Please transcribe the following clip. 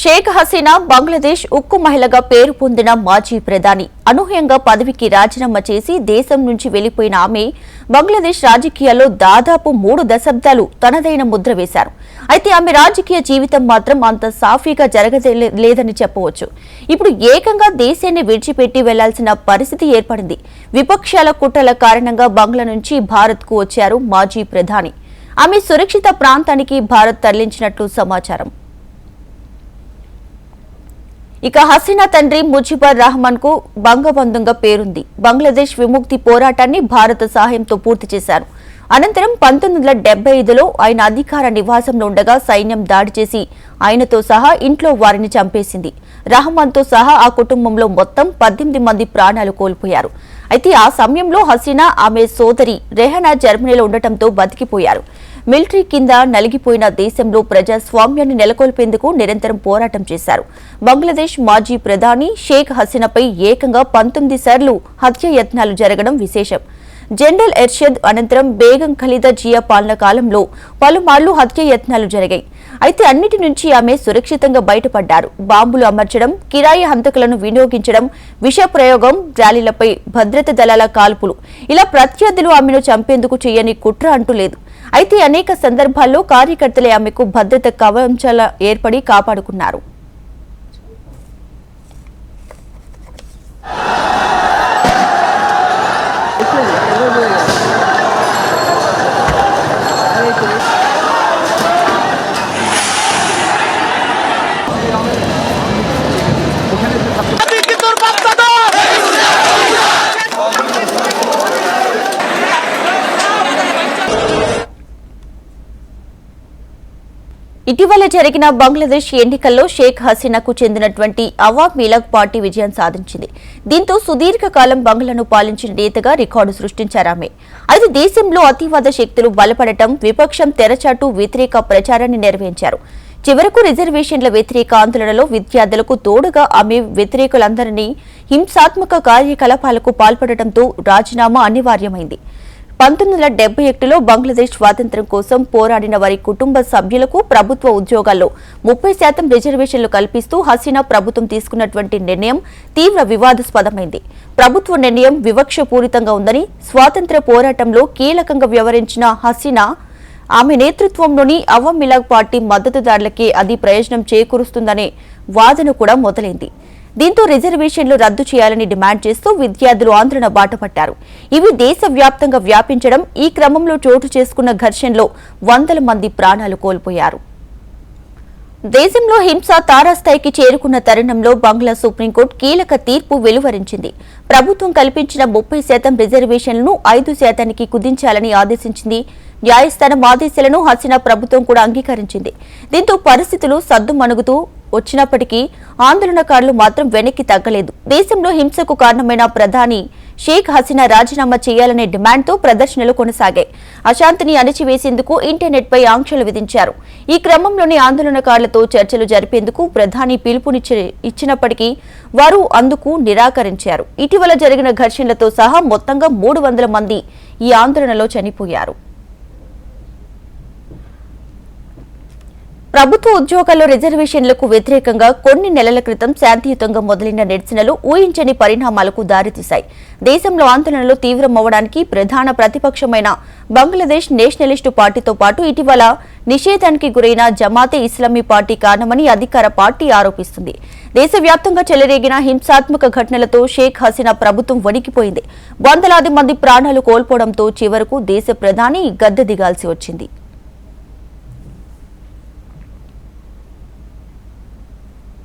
షేక్ హసీనా బంగ్లాదేశ్ ఉక్కు మహిళగా పేరు పొందిన మాజీ ప్రధాని. అనూహ్యంగా పదవికి రాజీనామా చేసి దేశం నుంచి వెళ్ళిపోయిన ఆమె బంగ్లాదేశ్ రాజకీయాల్లో దాదాపు మూడు దశాబ్దాలు తనదైన ముద్ర వేశారు. అయితే ఆమె రాజకీయ జీవితం మాత్రం అంత సాఫీగా జరగలేదని చెప్పవచ్చు. ఇప్పుడు ఏకంగా దేశాన్ని విడిచిపెట్టి వెళ్ళాల్సిన పరిస్థితి ఏర్పడింది. విపక్షాల కుట్రల కారణంగా బంగ్లా నుంచి భారత్కు వచ్చారు మాజీ ప్రధాని. ఆమె సురక్షిత ప్రాంతానికి భారత్ తరలించినట్లు సమాచారం. ఇక హసీనా తండ్రి ముజిబర్ రహమాన్కు బంగబంధుగా పేరుంది. బంగ్లాదేశ్ విముక్తి పోరాటాన్ని భారత సహాయంతో పూర్తి చేశారు. అనంతరం పంతొమ్మిది వందల డెబ్బై ఐదులో ఆయన అధికార నివాసంలో ఉండగా సైన్యం దాడి చేసి ఆయనతో సహా ఇంట్లో వారిని చంపేసింది. రహమాన్తో సహా ఆ కుటుంబంలో మొత్తం పద్దెనిమిది మంది ప్రాణాలు కోల్పోయారు. అయితే ఆ సమయంలో హసీనా ఆమె సోదరి రెహనా జర్మనీలో ఉండటంతో బతికిపోయారు. మిలిటరీ కింద నలిగిపోయిన దేశంలో ప్రజాస్వామ్యాన్ని నెలకొల్పేందుకు నిరంతరం పోరాటం చేశారు. బంగ్లాదేశ్ మాజీ ప్రధాని షేక్ హసీనాపై ఏకంగా పంతొమ్మిది సార్లు హత్య యత్నాలు జరగడం విశేషం. జనరల్ ఎర్షద్ అనంతరం బేగం ఖలీదా జియా పాలన కాలంలో పలుమార్లు హత్య యత్నాలు జరిగాయి. అయితే అన్నిటి నుంచి ఆమె సురక్షితంగా బయటపడ్డారు. బాంబులు అమర్చడం కిరాయి హంతకులను వినియోగించడం విష ప్రయోగం ర్యాలీలపై భద్రత దళాల కాల్పులు. ఇలా ప్రత్యర్థులు ఆమెను చంపేందుకు చేయని కుట్ర అంటూ లేదు. అయితే అనేక సందర్భాల్లో కార్యకర్తలే ఆమెకు భద్రత కవంచాల ఏర్పడి కాపాడుకున్నారు. ఇటీవల జరిగిన బంగ్లాదేశ్ ఎన్నికల్లో షేక్ హసీనాకు చెందినటువంటి అవామ్ మిలక్ పార్టీ విజయం సాధించింది. దీంతో సుదీర్ఘకాలం బంగ్లాను పాలించిన నేతగా రికార్డు సృష్టించారామె అయితే దేశంలో అతివాద శక్తులు బలపడటం విపక్షం తెరచాటు వ్యతిరేక ప్రచారాన్ని నిర్వహించారు చివరకు రిజర్వేషన్ల వ్యతిరేక ఆందోళనలో విద్యార్థులకు తోడుగా ఆమె వ్యతిరేకులందరినీ హింసాత్మక కార్యకలాపాలకు పాల్పడటంతో రాజీనామా అనివార్యమైంది. పంతొమ్మిది వందల డెబ్బై ఒకటిలో బంగ్లాదేశ్ స్వాతంత్ర్యం కోసం పోరాడిన వారి కుటుంబ సభ్యులకు ప్రభుత్వ ఉద్యోగాల్లో ముప్పై శాతం రిజర్వేషన్లు కల్పిస్తూ హసీనా ప్రభుత్వం తీసుకున్నటువంటి నిర్ణయం తీవ్ర వివాదాస్పదమైంది. ప్రభుత్వ నిర్ణయం వివక్షపూరితంగా ఉందని స్వాతంత్ర్య పోరాటంలో కీలకంగా వ్యవహరించిన హసీనా ఆమె నేతృత్వంలోని అవామ్ మిలాగ్ పార్టీ మద్దతుదారులకే అది ప్రయోజనం చేకూరుస్తుందనే వాదన కూడా మొదలైంది. దీంతో రిజర్వేషన్లు రద్దు చేయాలని డిమాండ్ చేస్తూ విద్యార్థులు ఆందోళన బాటపట్టారు. ఇవి దేశవ్యాప్తంగా వ్యాపించడం ఈ క్రమంలో చోటు చేసుకున్న ఘర్షణలో వందల మంది ప్రాణాలు కోల్పోయారు. దేశంలో హింస తారాస్థాయికి చేరుకున్న తరుణంలో బంగ్లా సుప్రీంకోర్టు కీలక తీర్పు వెలువరించింది. ప్రభుత్వం కల్పించిన ముప్పై శాతం రిజర్వేషన్లను ఐదు శాతానికి కుదించాలని ఆదేశించింది. న్యాయస్థానం ఆదేశాలను హసీనా ప్రభుత్వం కూడా అంగీకరించింది. దీంతో పరిస్థితులు సద్దుమణుగుతూ వచ్చినప్పటికీ ఆందోళనకారులు మాత్రం వెనక్కి తగ్గలేదు. దేశంలో హింసకు కారణమైన ప్రధాని షేక్ హసీనా రాజీనామా చేయాలనే డిమాండ్తో ప్రదర్శనలు కొనసాగాయి. అశాంతిని అణిచివేసేందుకు ఇంటర్నెట్ పై ఆంక్షలు విధించారు. ఈ క్రమంలోనే ఆందోళనకారులతో చర్చలు జరిపేందుకు ప్రధాని పిలుపునిచ్చి ఇచ్చినప్పటికీ వారు అందుకు నిరాకరించారు. ఇటీవల జరిగిన ఘర్షణలతో సహా మొత్తంగా మూడు వందల మంది ఈ ఆందోళనలో చనిపోయారు. ప్రభుత్వ ఉద్యోగాల్లో రిజర్వేషన్లకు వ్యతిరేకంగా కొన్ని నెలల క్రితం శాంతియుతంగా మొదలైన నిరసనలు ఊహించని పరిణామాలకు దారితీశాయి. దేశంలో ఆందోళనలు తీవ్రమవడానికి ప్రధాన ప్రతిపక్షమైన బంగ్లాదేశ్ నేషనలిస్టు పార్టీతో పాటు ఇటీవల నిషేధానికి గురైన జమాతే ఇస్లామీ పార్టీ కారణమని అధికార పార్టీ ఆరోపిస్తుంది. దేశవ్యాప్తంగా చెలరేగిన హింసాత్మక ఘటనలతో షేక్ హసీనా ప్రభుత్వం వణికిపోయింది. వందలాది మంది ప్రాణాలు కోల్పోవడంతో చివరకు దేశ ప్రధాని గద్దె దిగాల్సి వచ్చింది.